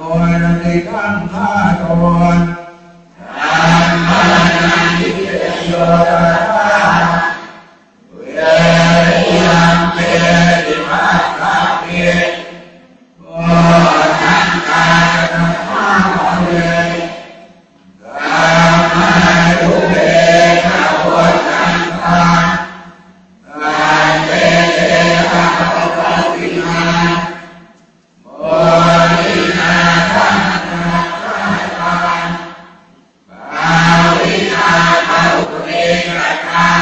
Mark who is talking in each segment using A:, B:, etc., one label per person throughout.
A: ก่อนในตั้งท่าก่อนทานมาในที่ดียวกัน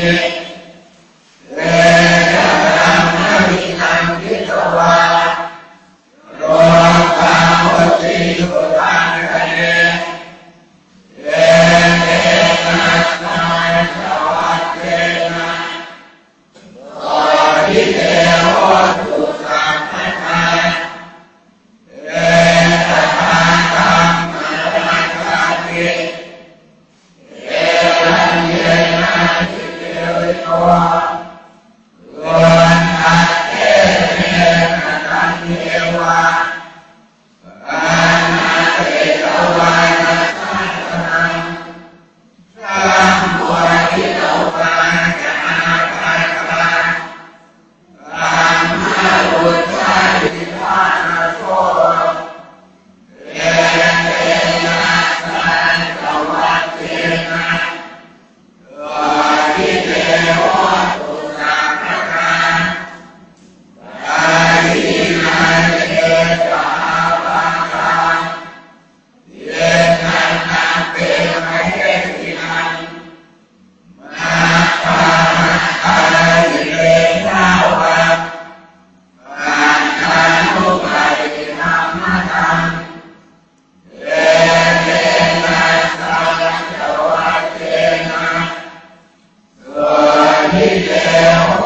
A: Yeah. Yeah.